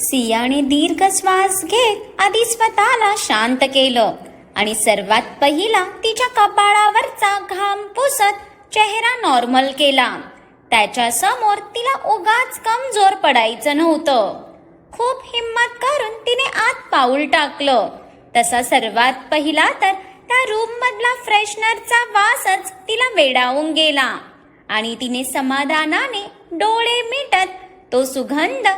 सियाने दीर्घ श्वास घेत आधी स्वतःला शांत केलं आणि सर्वात पहिला तिच्या कपाळावरचा घाम पुसत चेहरा नॉर्मल केला. त्याच्यासमोर तिला उगाच कमजोर पडायचं नव्हतं. खूप हिम्मत करून तिने आत पाऊल टाकलं. तसा सर्वात पहिला तर त्या रूम मधला फ्रेशनरचा वासच तिला वेडावून गेला आणि तिने समाधानाने डोळे मिटत तो सुगंध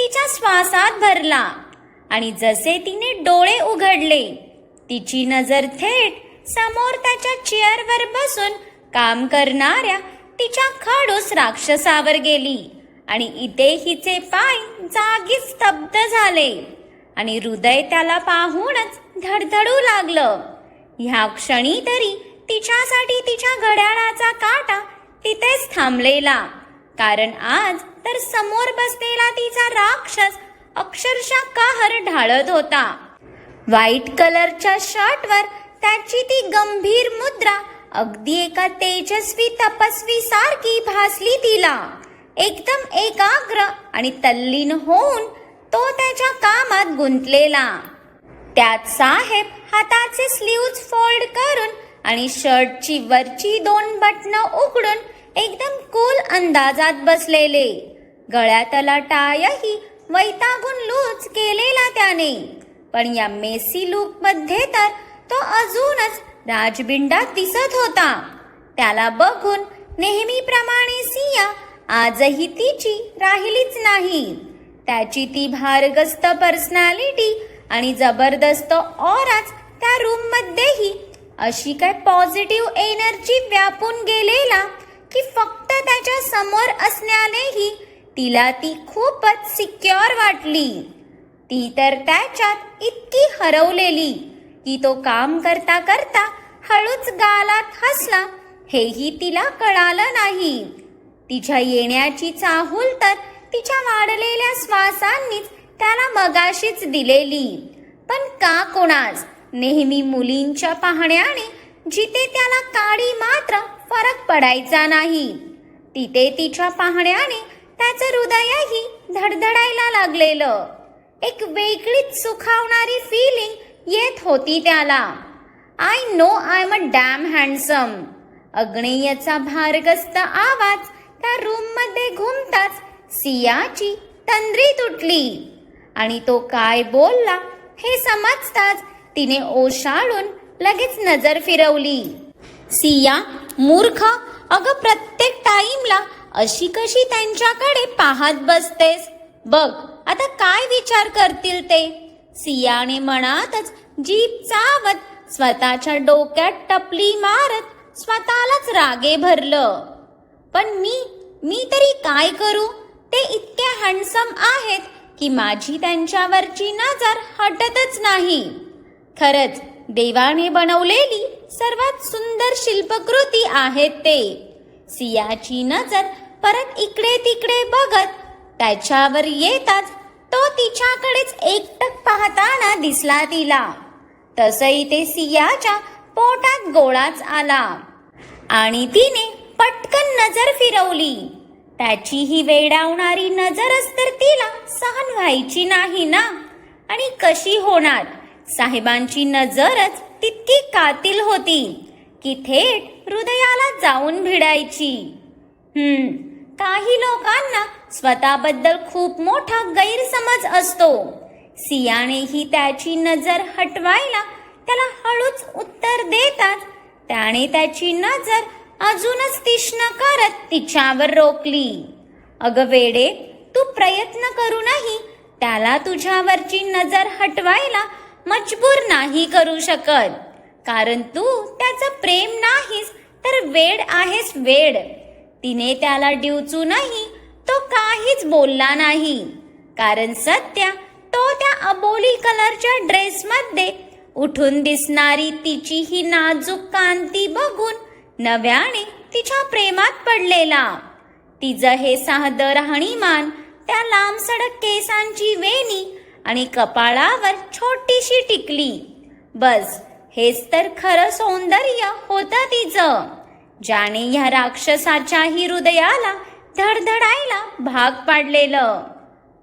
तिच्या श्वासात भरला आणि जसे तिने डोळे उघडले तिची नजर थेट समोर त्याच्या चेअरवर बसून काम करणाऱ्या तिच्या खडूस राक्षसावर गेली आणि इथे हिचे पाय जागी स्तब्ध झाले आणि हृदय त्याला पाहूनच धडधडू लागलं. ह्या क्षणी तरी तिच्यासाठी तिच्या घड्याळाचा काटा तिथेच थांबलेला कारण आज तर समोर बसलेला तिचा राक्षस अक्षरशः कहर ढाळत होता. व्हाईट कलरच्या शर्टवर त्याची ती गंभीर मुद्रा अगदी एका तेजस्वी तपस्वी सारखी भासली तिला. एकदम एकाग्र आणि तल्लीन होऊन तो त्याच्या कामात गुंतलेला. त्यात साहेब हाताचे स्लीव्ज फोल्ड करून आणि शर्टची वरची दोन बटणं उघडून एकदम कूल अंदाजात बसलेले. गळ्यातला टायही वैतागून लूज केलेला त्याने. पण या मेसी लुकमध्ये तर तो अजूनच राजबिंडा दिसत होता. त्याला बघून नेहमीप्रमाणे सिया आजही तिची राहिलीच नाही. त्याची ती भारगस्त पर्सनॅलिटी आणि जबरदस्त ऑराच त्या रूम मध्येही अशी काय पॉझिटिव्ह एनर्जी व्यापून गेलेला की फक्त त्याच्यासमोर असण्यानेही तिला ती खूपच सिक्युअर वाटली. ती तर त्याच्यात इतकी हरवलेली की तो काम करता करता हळूच गालात हसला. हेही तिला कळालं नाही. तिच्या येण्याची चाहूल तर तिच्या वाढलेल्या श्वासांनीच त्याला मगाशीच दिलेली. पण का कोणास? नेहमी मुलींच्या पाहण्याने जिथे त्याला काळी मात्र फरक पडायचा नाही. तिथे तिच्या पाहण्याने त्याचं हृदयही धडधडायला लागलेलं. एक वेगळीच सुखावणारी फिलिंग येत होती त्याला. I know I am a damn handsome अग्नेयचा भारगस्त आवाज त्या रूममध्ये घुमताच सियाची तंद्री तुटली. आणि तो काय बोलला हे समजताच तिने ओशाळून लगेच नजर फिरवली. सिया मूर्ख अगं प्रत्येक टाइमला अशी कशी त्यांच्याकडे पाहत बसतेस? बघ आता काय विचार करतील ते? सियाने मनातच जीप चावत स्वतःच्या डोक्यात टपली मारत स्वतःलाच रागे भरलं. पण मी मी तरी काय करू? ते इतके हँडसम आहेत की माझी त्यांच्यावरची नजर हटतच नाही. खरंच देवाने बनवलेली सर्वात सुंदर शिल्पकृती आहेत ते. सियाची नजर परत इकडे तिकडे बघत त्याच्यावर येताच तो तिच्याकडेच एकटक पाहताना दिसला तिला. तसही ते सियाच्या पोटात गोळाच आला. आणि तिने पटकन नजर फिरवली. त्याची ही वेडावणारी नजरच तर तिला सहन व्हायची नाही ना? आणि कशी होणार? साहेबांची नजरच तितकी कातील होती. की थेट हृदयाला जाऊन भिडायची. हम्म काही लोकांना स्वतःबद्दल खूप मोठा गैरसमज असतो. सियानेही त्याची नजर हटवायला त्याला हळूच उत्तर देतात. त्याने त्याची नजर अजूनच तीक्ष्ण करत तिच्यावर रोखली. अगं वेडे तू प्रयत्न करूनही त्याला तुझ्यावरची नजर हटवायला मजबूर नाही करू शकत. कारण तू त्याचं प्रेम नाहीस तर वेड आहेस वेड. तिने त्याला डिवचूनही तो काहीच बोलला नाही. कारण सत्या तो त्या अबोली कलरच्या ड्रेसमध्ये उठून दिसणारी तिची ही नाजूक कांती बघून नव्याने तिच्या प्रेमात पडलेला. तिचं हे साधं राहणीमान त्या लांबसडक केसांची वेणी आणि कपाळावर छोटीशी टिकली. बस हेच तर खरं सौंदर्य होतं तिचं. ज्याने ह्या राक्षसाच्याही हृदयाला धडधडायला भाग पाडलेलं.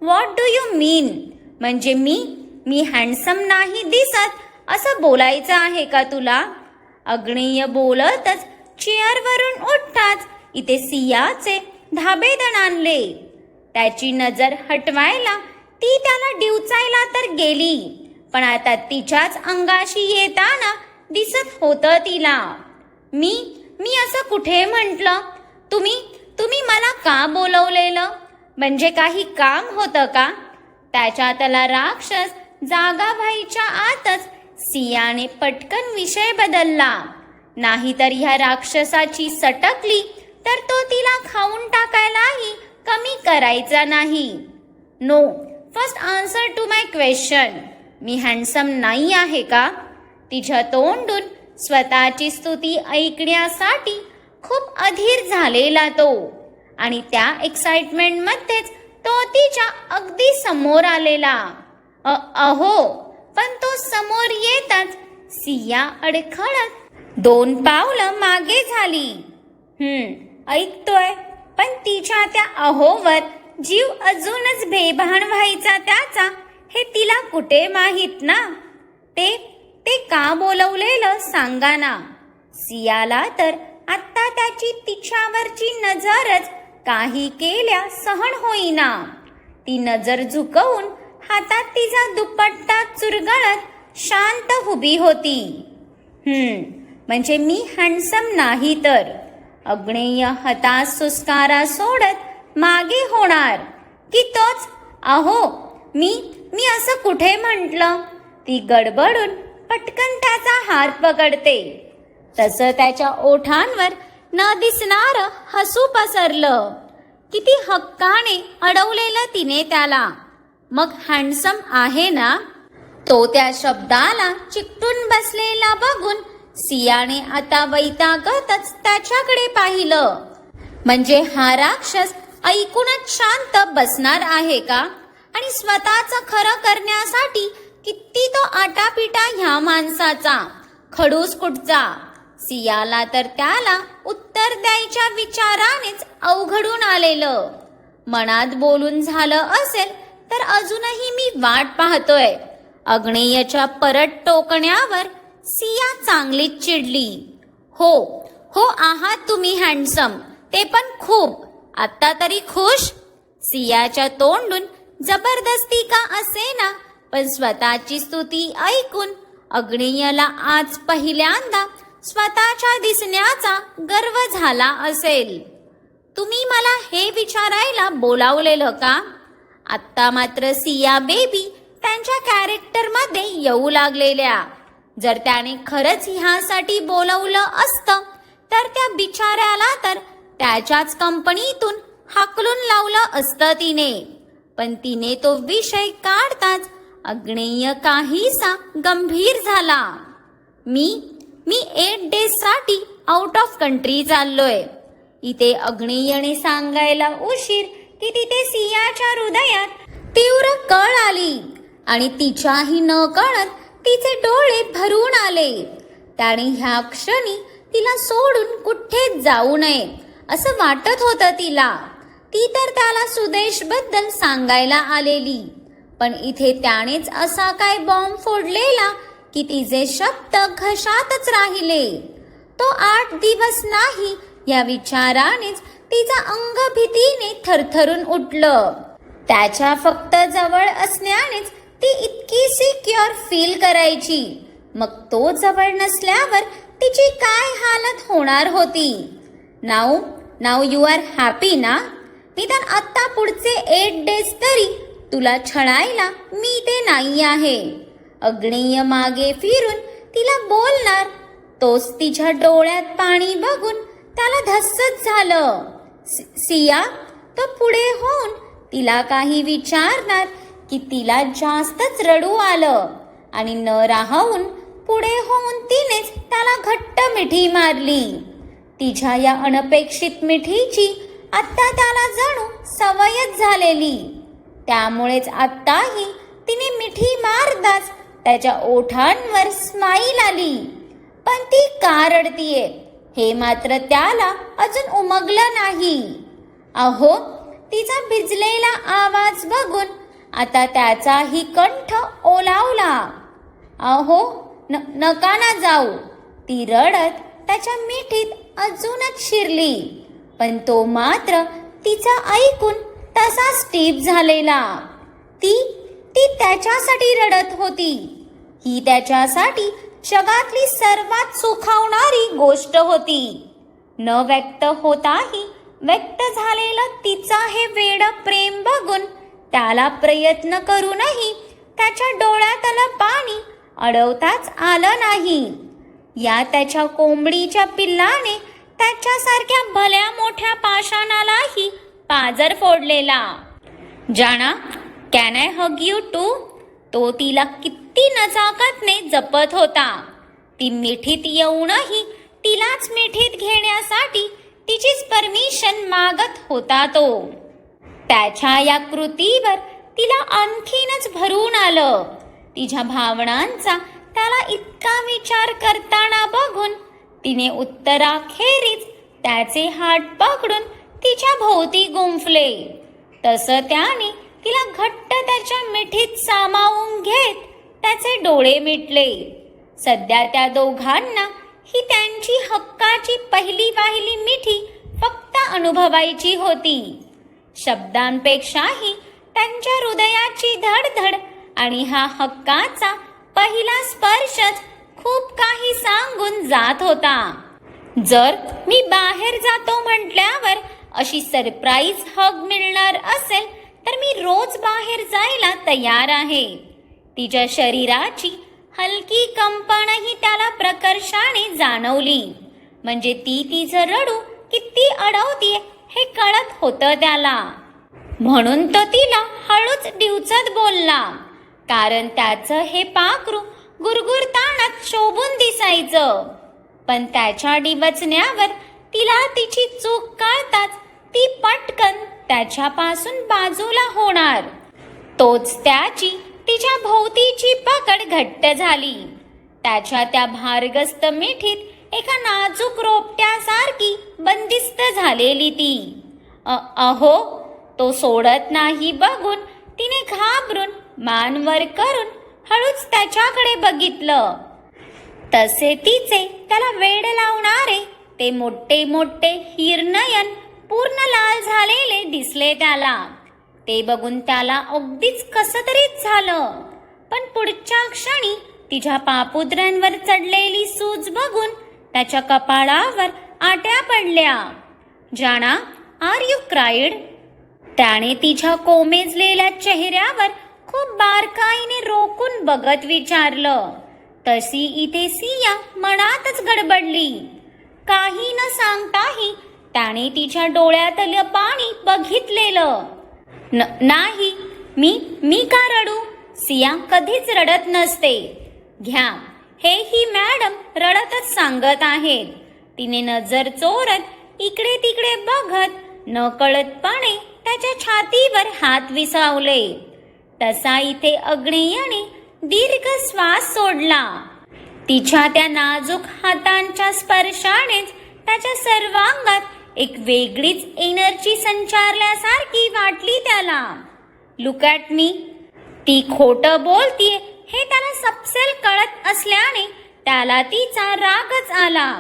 व्हॉट डू यू मीन म्हणजे मी मी हँडसम नाही दिसत असं बोलायचं आहे का तुला? अग्नेय बोलतच चेअरवरून उठताच इथे सियाचे धाबेदण आणले. त्याची नजर हटवायला ती त्याला डिवचायला तर गेली पण आता तिच्याच अंगाशी येताना दिसत होतं तिला. मी मी असं कुठे म्हटलं? तुम्ही तुम्ही मला का बोलवलेलं? म्हणजे काही काम होतं का? त्याच्यातला राक्षस जागा व्हायच्या आतच सियाने पटकन विषय बदलला. नाहीतर ह्या राक्षसाची सटकली तर तो तिला खाऊन टाकायलाही कमी करायचा नाही. No first answer to my question me handsome नाही आहे का? तिच्या तोंडून स्वतःची स्तुती ऐकण्यासाठी खूप अधीर झालेला तो. आणि त्या एक्साइटमेंटमध्येच तो तिच्या अगदी समोर आलेला. अ अहो पण तो समोर येताच सिया अडखळत दोन पावलं मागे झाली. हम्म ऐकतोय पण तिच्या त्या अहोवर जीव अजूनच बेभान व्हायचा त्याचा हे तिला कुठे माहीत ना? ते ते का बोलवलेलं सांगा ना. सियाला तर आत्ता त्याची तिच्यावरची नजरच काही केल्या सहन होईना. ती नजर झुकवून हातात तिचा दुपट्टा चुरगळत शांत उभी होती. हम्म म्हणजे मी हँडसम नाही तर. अग्नेय हताश सुस्कारा सोडत मागे होणार. की तोच अहो मी मी असं कुठे म्हटलं? ती गडबडून पटकन त्याचा हात पकडते. तसं त्याच्या ओठांवर न दिसणार हसू पसरलं. किती हक्काने अडवलेलं तिने त्याला. मग हँडसम आहे ना? तो त्या शब्दाला चिकटून बसलेला बघून सियाने आता वैतागतच त्याच्याकडे पाहिलं. म्हणजे हा राक्षस ऐकूनच शांत बसणार आहे का? आणि स्वतःच खरं करण्यासाठी किती तो आटापिटा ह्या माणसाचा? खडूस कुठचा? सियाला तर त्याला उत्तर द्यायच्या विचारानेच अवघडून आलेलं. मनात बोलून झालं असेल तर अजूनही मी वाट पाहतोय. अग्नेयच्या परत टोकण्यावर सिया चांगलीच चिडली. हो हो आहात तुम्ही हँडसम. ते पण खूप. आत्ता तरी खुश? सियाच्या तोंडून जबरदस्ती का असे ना पण स्वतःची स्तुती ऐकून अग्नेयला आज पहिल्यांदा स्वतःच्या दिसण्याचा गर्व झाला असेल. तुम्ही मला हे विचारायला बोलावलेलं का? आत्ता मात्र सिया बेबी त्यांच्या कॅरेक्टरमध्ये येऊ लागलेल्या. जर त्याने खरंच ह्यासाठी बोलवलं असतं तर त्या बिचाऱ्याला तर त्याच्याच कंपनीतून हाकलून लावलं असतं तिने. पण तिने तो विषय काढताच अग्नेय काहीसा गंभीर झाला. मी मी एट डेजसाठी आउट ऑफ कंट्री चाललोय. इथे अग्नेयने सांगायला उशीर की तिथे सियाच्या हृदयात तीव्र कळ आली आणि तिच्याही न कळत तिचे डोळे भरून आले. त्याने ह्या क्षणी तिला सोडून कुठेच जाऊ नये असं वाटत होतं तिला. ती तर त्याला सुदेशबद्दल सांगायला आलेली. पण इथे त्यानेच असा काय बॉम्ब फोडलेला की तिचे शब्द घशातच राहिले. तो आठ दिवस नाही या विचारानेच तिचा अंग भीतीने थरथरून उठलं. त्याच्या फक्त जवळ असण्यानेच ती इतकी सिक्युअर फील करायची. मग तो जवळ नसल्यावर तिची काय हालत होणार होती? Now now you are happy ना? निदान आत्ता पुढचे एट डेज तरी तुला छळायला मी ते नाही आहे. अग्नेय मागे फिरून तिला बोलणार. तोच तिच्या डोळ्यात पाणी बघून त्याला धस्सच झालं. सिया तो पुढे होऊन तिला काही विचारणार की तिला जास्तच रडू आलं आणि न राहून पुढे होऊन तिनेच त्याला घट्ट मिठी मारली. तिच्या या अनपेक्षित मिठीची आत्ता त्याला जणू सवयच झालेली. त्यामुळेच आत्ताही तिने मिठी मारताच त्याच्या ओठांवर स्माईल आली. पण ती का रडतीये? हे मात्र त्याला अजून उमगलं नाही. अहो तिचा भिजलेला आवाज बघून आता त्याचाही कंठ ओलावला. अहो न नका ना जाऊ. ती रडत त्याच्या मिठीत अजूनच शिरली. पण तो मात्र तिचा ऐकून तसा टीप झालेला. ती ती त्याच्यासाठी रडत होती. ही त्याच्यासाठी जगातली सर्वात सुखावणारी गोष्ट होती. न व्यक्त होताही व्यक्त झालेलं तिचा हे वेड प्रेम बघून त्याला प्रयत्न करूनही त्याच्या डोळ्यातलं पाणी अडवताच आलं नाही. या त्याच्या कोंबडीच्या पिल्लाने त्याच्यासारख्या भल्या मोठ्या पाषाणालाही पाजर फोडलेला. जाणा can I hug you too तो तिला किती नजाकतने जपत होता. ती मिठीत येऊनही तिलाच मिठीत घेण्यासाठी तिचीच परमिशन मागत होता तो. त्याच्या या कृतीवर तिला आणखीनच भरून आलं. तिच्या भावनांचा त्याला इतका विचार करताना बघून तिने उत्तराखेरीज त्याचे हात पकडून तिच्या भोवती गुंफले. तसं त्याने तिला घट्ट त्याच्या मिठीत सामावून घेत त्याचे डोळे मिटले. सध्या त्या दोघांना ही त्यांची हक्काची पहिली वाहिली मिठी फक्त अनुभवायची होती. शब्दांपेक्षाही त्यांच्या हृदयाची धडधड आणि हा हक्काचा पहिला स्पर्शच खूप काही सांगून जात होता. जर मी बाहेर जातो म्हटल्यावर अशी सरप्राईज हग मिळणार असेल तर मी रोज बाहेर जायला तयार आहे. तिच्या शरीराची हलकी कंपनही त्याला प्रकर्षाने जाणवली. म्हणजे ती तिचं रडू किती अडवतीये हे कळत होतं त्याला. म्हणून तो तिला हळूच डिवचत बोलला. कारण त्याचं हे पाखरू गुरगुरतानात शोभून दिसायचं. पण त्याच्या डिवचण्यावर तिला तिची चूक कळताच ती पटकन त्याच्यापासून बाजूला होणार. तोच त्याची तिच्या भोवतीची पकड घट्ट झाली. त्याच्या त्या भारगस्त मिठीत एका नाजूक रोपट्यासारखी बंदिस्त झालेली ती. अहो तो सोडत नाही बघून तिने घाबरून मानवर करून हळूच त्याच्याकडे बघितलं. तसे तिचे त्याला वेड लावणारे ते मोठे मोठे हिरनयन पूर्ण लाल झालेले दिसले त्याला. ते बघून त्याला अगदीच कसं तरीच झालं. पण पुढच्या क्षणी तिच्या पापुद्र्यांवर चढलेली सूज बघून त्याच्या कपाळावर आट्या पडल्या. जाणा आर यू क्राईड? त्याने तिच्या कोमेजलेल्या चेहऱ्यावर खूप बारकाईने रोखून बघत विचारलं. तशी इथे सिया मनातच गडबडली. काही न सांगताही त्याने तिच्या डोळ्यातलं पाणी बघितलेलं. न नाही मी मी का रडू? सिया कधीच रडत नसते. घ्या हे ही मॅडम रडतच सांगत आहेत. तिने नजर चोरत इकडे तिकडे बघत नकळतपणे त्याच्या छातीवर हात विसावले. तसा इथे अग्नेयाने दीर्घ श्वास सोडला. तिच्या त्या नाजूक हातांच्या स्पर्शानेच त्याच्या सर्वांगात एक वेगळीच एनर्जी संचारल्यासारखी वाटली त्याला. Look at me. ती खोटं बोलतीये हे त्याला सपसेल कळत असल्याने त्याला तिचा रागच आला.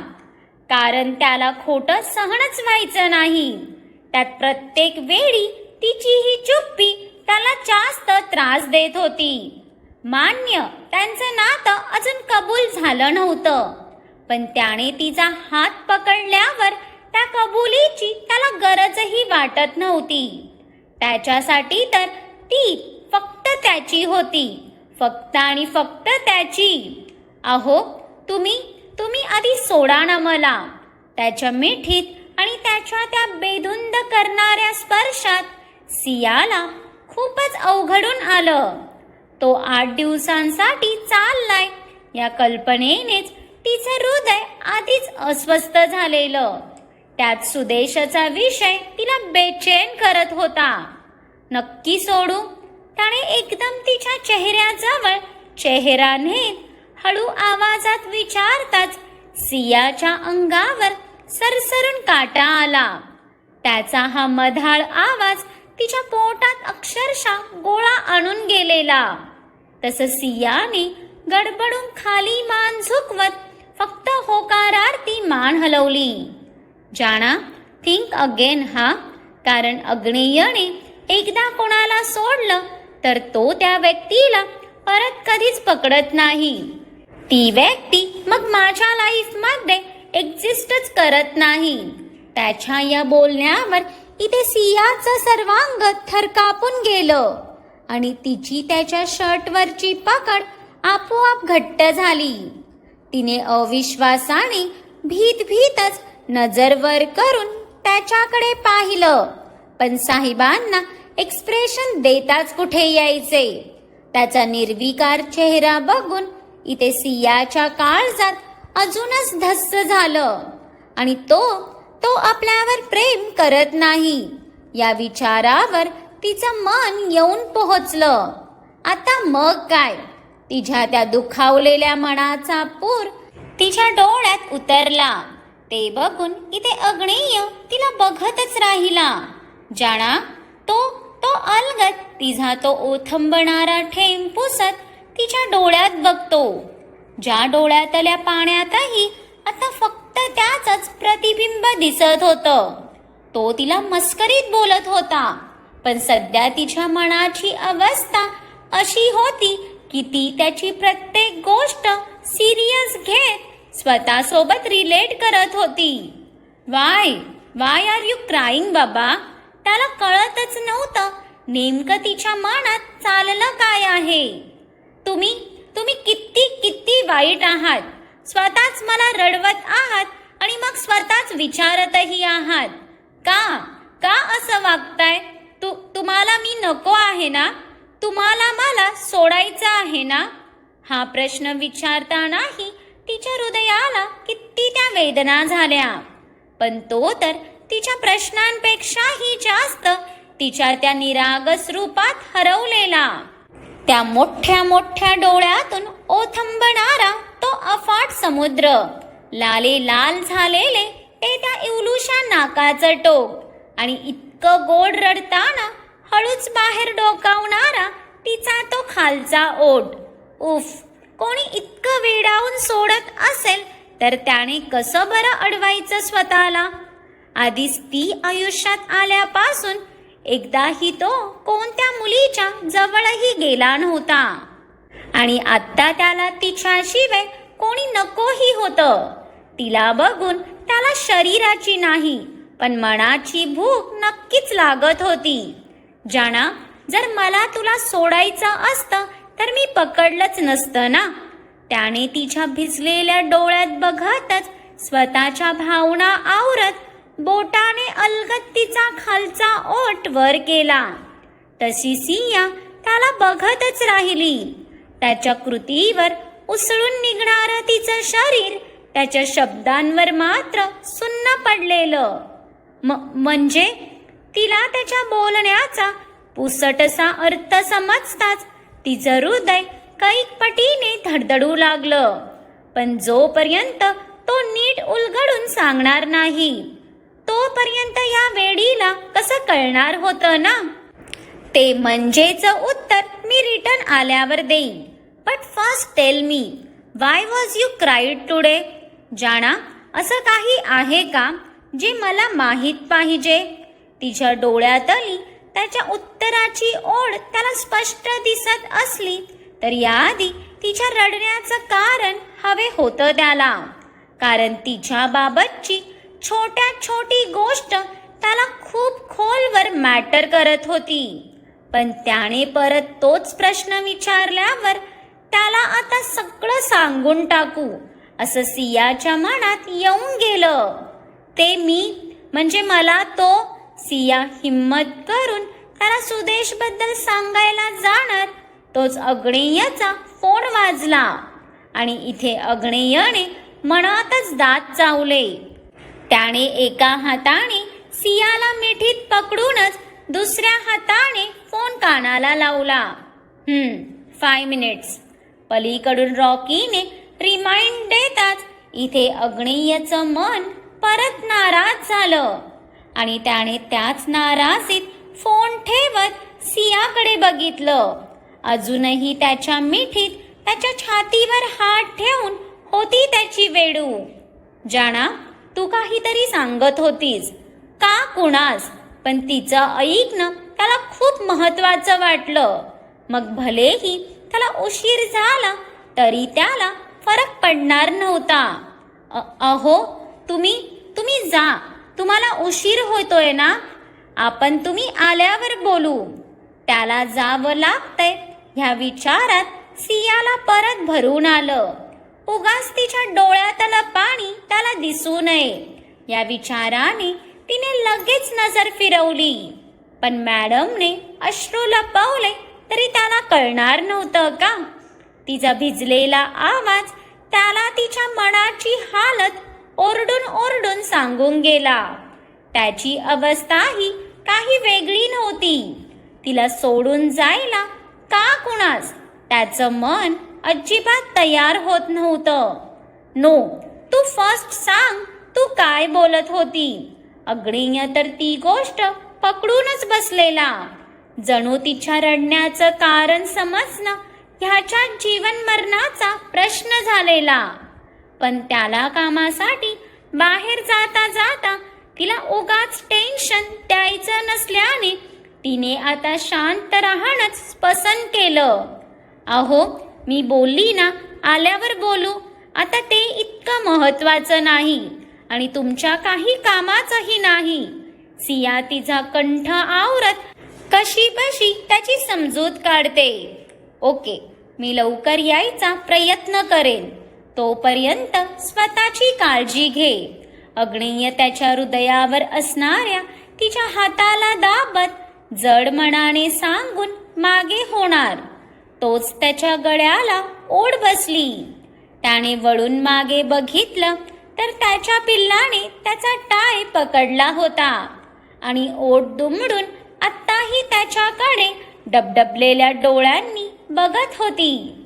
कारण त्याला खोटं सहनच व्हायचं नाही. त्यात प्रत्येक वेळी तिची ही चुप्पी त्याला जास्त त्रास देत होती. मान्य त्यांचं नातं अजून कबूल झालं नव्हतं. पण त्याने तिचा हात पकडल्यावर त्या कबुलीची त्याला गरजही वाटत नव्हती. त्याच्यासाठी तर ती फक्त त्याची होती. फक्त आणि फक्त त्याची. अहो तुम्ही तुम्ही आधी सोडा ना मला. त्याच्या मिठीत आणि त्याच्या त्या बेधुंद करणाऱ्या स्पर्शात सियाला खूपच अवघडून आलं. तो आठ दिवसांसाठी चाललाय. या कल्पनेनेच तिचं हृदय आधीच अस्वस्थ झालेलं. त्यात सुदेशचा विषय तिला बेचैन करत होता. नक्की सोडू? त्याने एकदम तिच्या चेहऱ्याजवळ चेहरा नेत हळू आवाजात विचारताच सियाच्या अंगावर सरसरून काटा आला. त्याचा हा मधाळ आवाज तिच्या पोटात अक्षरशः गोळा आणून गेलेला. तसं सियाने गडबडून खाली मान झुकवत फक्त होकारार्थी मान हलवली. जाणा थिंक अगेन हा. कारण अग्नेयने एकदा कोणाला सोडलं तर तो त्या व्यक्तीला परत कधीच पकडत नाही. ती व्यक्ती मग माझ्या लाईफमध्ये एक्झिस्टच करत नाही. त्याच्या या बोलण्यावर इथे सियाचं सर्वांग थरकापून गेलं आणि तिची त्याच्या शर्टवरची पकड आपोआप घट्ट झाली. तिने अविश्वासाने भीत भीतच नजरवर करून त्याच्याकडे पाहिलं. पण साहेबांना एक्सप्रेशन देताच कुठे यायचे? त्याचा निर्विकार चेहरा बघून इथे सियाच्या काळजात अजूनच धस्स झालं. आणि तो तो आपल्यावर प्रेम करत नाही. या विचारावर तिचं मन येऊन पोहोचलं. आता मग काय? तिच्या त्या दुखावलेल्या मनाचा पूर तिच्या डोळ्यात उतरला. ते बघून इथे अग्नेय तिला बघतच राहिला. जाणा तो तो अलगत तिझा तो ओथंबणारा ठेम पुसत तिच्या डोळ्यात बघतो. ज्या डोळ्यातल्या पाण्यातही आता फक्त त्याच प्रतिबिंब दिसत होतं. तो तिला मस्करीत बोलत होता पण सध्या तिच्या मनाची अवस्था अशी होती की ती त्याची प्रत्येक गोष्ट सिरियस घेत स्वतःसोबत रिलेट करत होती. Why why are you crying बाबा? त्याला कळतच नव्हतं नेमकं तिच्या मनात चाललं काय आहे. तुम्ही तुम्ही किती किती वाईट आहात. स्वतःच मला रडवत आहात आणि मग स्वतःच विचारतही आहात. का का असं वागताय? तु तुम्हाला मी नको आहे ना? तुम्हाला मला सोडायचं आहे ना? हा प्रश्न विचारतानाही तिच्या हृदयाला किती त्या वेदना झाल्या. पण तो तर तिच्या प्रश्नांपेक्षाही जास्त तिच्या त्या निरागस रूपात हरवलेला. त्या मोठ्या मोठ्या डोळ्यातून ओथंबणारा तो अफाट समुद्र लाले लाल झालेले ते त्या इवलूशा नाकाचं टोक आणि इतकं गोड रडताना हळूच बाहेर डोकावणारा तिचा तो खालचा ओट उफ कोणी इतकं वेडावून सोडत असेल तर त्याने कसं बरं अडवायचं स्वतःला? आधीच ती आयुष्यात आल्यापासून एकदाही तो कोणत्या मुलीच्या जवळही गेला नव्हता. आणि आत्ता त्याला तिच्याशिवाय कोणी नकोही होतं. तिला बघून त्याला शरीराची नाही पण मनाची भूक नक्कीच लागत होती. जाणा जर मला तुला सोडायचं असतं तर मी पकडलंच नसतं ना? त्याने तिच्या भिजलेल्या डोळ्यात बघतच स्वतःच्या भावना आवरत बोटाने अलगत तिचा खालचा ओट वर केला. तशी सिया त्याला बघतच राहिली. त्याच्या कृतीवर उसळून निघणारं तिचं शरीर त्याच्या शब्दांवर मात्र सुन्न पडलेलं. म म्हणजे तिला त्याच्या बोलण्याचा पुसटसा अर्थ समजताच तिचं हृदय कैक पटीने धडधडू लागलं. पण जोपर्यंत तो नीट उलगडून सांगणार नाही तोपर्यंत या वेडीला कसं कळणार होतं ना? ते म्हणजेच उत्तर मी रिटर्न आल्यावर देईन. But first tell me why was you cried today जाणा असं काही आहे का जे मला माहीत पाहिजे? तिच्या डोळ्यातली त्याच्या उत्तराची ओढ त्याला स्पष्ट दिसत असली तर याआधी तिच्या रडण्याचं कारण हवे होतं त्याला. कारण तिच्या बाबतची छोट्या छोटी गोष्ट त्याला खूप खोलवर मॅटर करत होती. पण त्याने परत तोच प्रश्न विचारल्यावर त्याला आता सगळं सांगून टाकू. असं सियाच्या मनात येऊन गेलं. ते मी म्हणजे मला तो सिया हिम्मत करून त्याला सुदेशबद्दल सांगायला जाणार. तोच अग्नेयचा फोन वाजला आणि इथे अग्नेयने मनातच दात चावले. त्याने एका हाताने सियाला मिठीत पकडूनच दुसऱ्या हाताने फोन कानाला लावला. हम्म फाय मिनिट्स पलीकडून रॉकीने रिमाइंड देताच इथे अग्नेयचं मन परत नाराज झालं. आणि त्याने त्याच नाराजीत फोन ठेवत सियाकडे बघितलं. अजूनही त्याच्या मिठीत त्याच्या छातीवर हात ठेवून होती त्याची वेडू. जाणा तू काहीतरी सांगत होतीस. का कुणास? पण तिचं ऐकणं त्याला खूप महत्वाचं वाटलं. मग भलेही त्याला उशीर झाला तरी त्याला फरक पडणार नव्हता. अहो तुम्ही तुम्ही जा. तुम्हाला उशीर होतोय ना? आपण तुम्ही आल्यावर बोलू. त्याला जावं लागतंय. ह्या विचारात सियाला परत भरून आलं. उगाच तिच्या डोळ्यातलं पाणी त्याला दिसू नये. या विचाराने तिने लगेच नजर फिरवली. पण मॅडमने अश्रू लपवले तरी त्याला कळणार नव्हतं का? तिचा भिजलेला आवाज त्याला तिच्या मनाची हालत ओरडून ओरडून सांगून गेला. त्याची अवस्थाही काही वेगळी नव्हती. तिला सोडून जायला का कुणास? त्याचं मन अजिबात तयार होत नव्हतं. नो तू फर्स्ट सांग तू काय बोलत होती? अग्निय तर ती गोष्ट पकडूनच बसलेला. जणू तिच्या रडण्याचं कारण समजणं ह्याच्या जीवन मरणाचा प्रश्न झालेला. पण त्याला कामासाठी बाहेर जाता जाता तिला उगाच टेन्शन द्यायचं नसल्याने तिने आता शांत राहणंच पसंत केलं. अहो मी बोलली ना आल्यावर बोलू. आता ते इतकं महत्वाचं नाही आणि तुमच्या काही कामाचंही नाही. सिया तिचा कंठ आवरत कशी बशी त्याची समजूत काढते. ओके मी लवकर यायचा प्रयत्न करेन. तोपर्यंत स्वतःची काळजी घे. अग्नेय त्याच्या हृदयावर असणाऱ्या तिच्या हाताला दाबत जड मनाने सांगून मागे होणार. तोच त्याच्या गळ्याला ओढ बसली. त्याने वळून मागे बघितलं तर त्याच्या पिल्लाने त्याचा टाय पकडला होता आणि ओढ दुमडून आत्ताही त्याच्याकडे डबडबलेल्या डोळ्यांनी बघत होती.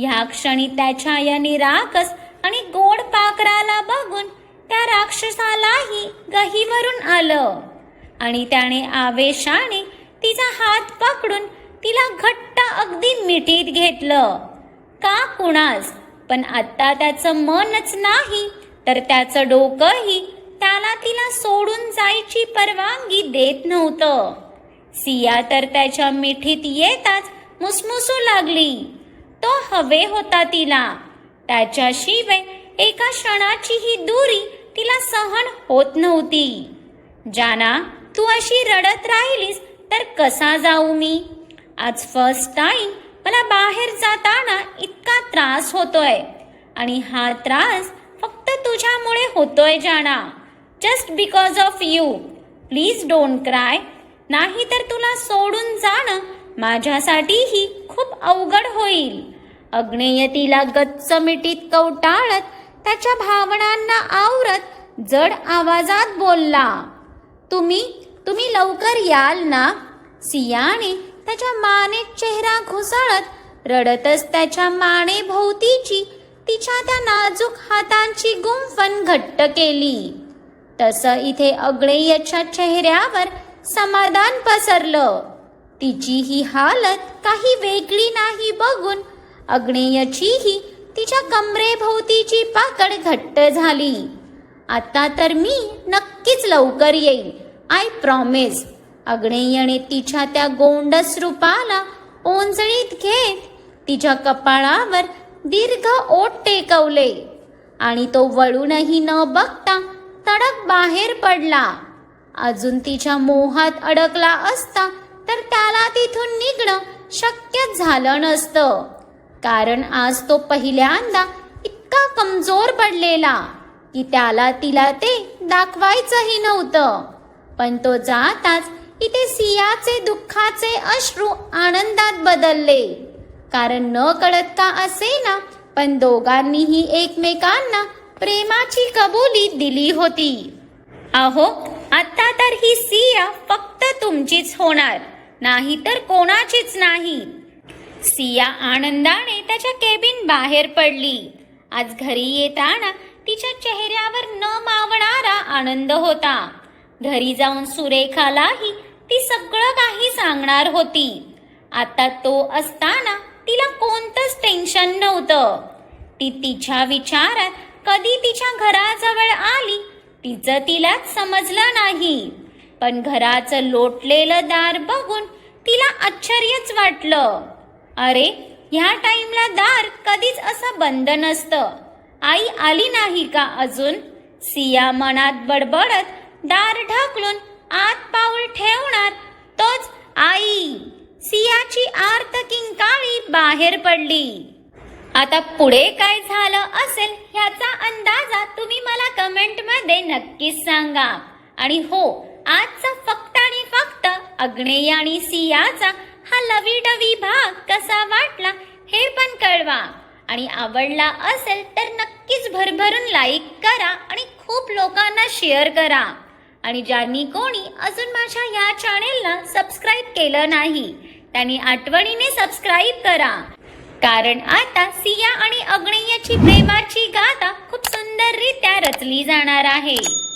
ह्या क्षणी त्याच्या या निराकस आणि गोड पाकराला बघून त्या राक्षसालाही गहीवरून आलं. आणि त्याने आवेशाने तिचा हात पकडून तिला घट्ट अगदी मिठीत घेतलं. का कुणास? पण आता त्याचं मनच नाही तर त्याचं डोकंही त्याला तिला सोडून जायची परवानगी देत नव्हतं. सिया तर त्याच्या मिठीत येताच मुसमुसू लागली. तो हवे होता तिला. त्याच्याशिवाय एका क्षणाची ही दुरी तिला सहन होत नव्हती. जाना तू अशी रडत राहिलीस तर कसा जाऊ मी? आज फर्स्ट टाइम मला बाहेर जाताना इतका त्रास होतोय आणि हा त्रास फक्त तुझ्यामुळे होतोय जाना. Just because of you please don't cry नाही तर तुला सोडून जाणं माझ्यासाठीही खूप अवघड होईल. अग्नेय तिला गच्च मिठीत कवटाळत त्याच्या भावनांना आवरत जड आवाजात बोलला तुम्ही तुम्ही लवकर याल ना? सियाने त्याच्या माने चेहरा घुसळत रडतच त्याच्या माने भोवतीची तिच्या त्या नाजूक हातांची गुंफण घट्ट केली. तसं इथे अग्नेयच्या चेहऱ्यावर समाधान पसरलं. तिची ही हालत काही वेगळी नाही बघून. अग्नेयचीही तिच्या कमरेभोवतीची पाकड घट्ट झाली. आता तर मी नक्कीच लवकर येईल आय प्रॉमिस अग्नेयने तिच्या त्या गोंडस रूपाला ओंजळीत घेत तिच्या कपाळावर दीर्घ ओट टेकवले आणि तो वळूनही न बघता तडक बाहेर पडला. अजून तिच्या मोहात अडकला असता तर त्याला तिथून निघणं शक्यच झालं नसतं. कारण आज तो पहिल्यांदा इतका कमजोर पडलेला की त्याला तिला ते दाखवायचंही नव्हतं. पण तो जाताच इथे सियाचे दुःखाचे अश्रू आनंदात बदलले. कारण न कळत का असे ना पण दोघांनीही एकमेकांना प्रेमाची कबुली दिली होती. अहो आता तर ही सिया फक्त तुमचीच होणार. नाही तर कोणाचीच नाही. सिया आनंदाने त्याच्या केबिन बाहेर पडली. आज घरी येताना तिच्या चेहऱ्यावर न मावणारा आनंद होता. घरी जाऊन सुरेखालाही ती सगळं काही सांगणार होती. आता तो असताना तिला कोणतंच टेन्शन नव्हतं. ती तिच्या विचारात कधी तिच्या घराजवळ आली तिचं तिलाच समजलं नाही. पण घराचं लोटलेलं दार बघून तिला आश्चर्यच वाटलं. अरे ह्या टाइमला दार कधीच असं बंद नसतं. आई आली नाही का अजून? सिया मनात बडबडत दार ढकलून आत पाऊल ठेवणार. तोच आई. सियाची आर्त किंकाळी बाहेर पडली. आता पुढे काय झालं असेल ह्याचा अंदाजा तुम्ही मला कमेंटमध्ये नक्कीच सांगा. आणि हो आजचा फक्त आणि फक्त अग्नेय आणि सियाचा हा लवीडवी भाग कसा वाटला हे पण कळवा. आणि आवडला असेल तर नक्कीच भरभरून लाईक करा आणि खूप लोकांना शेअर करा. आणि ज्यांनी कोणी अजून माझ्या या चॅनेलला सबस्क्राईब केलं नाही त्यांनी आठवणीने सबस्क्राईब करा. कारण आता सिया आणि अग्नेयाची प्रेमाची गाथा खूप सुंदररित्या रचली जाणार आहे.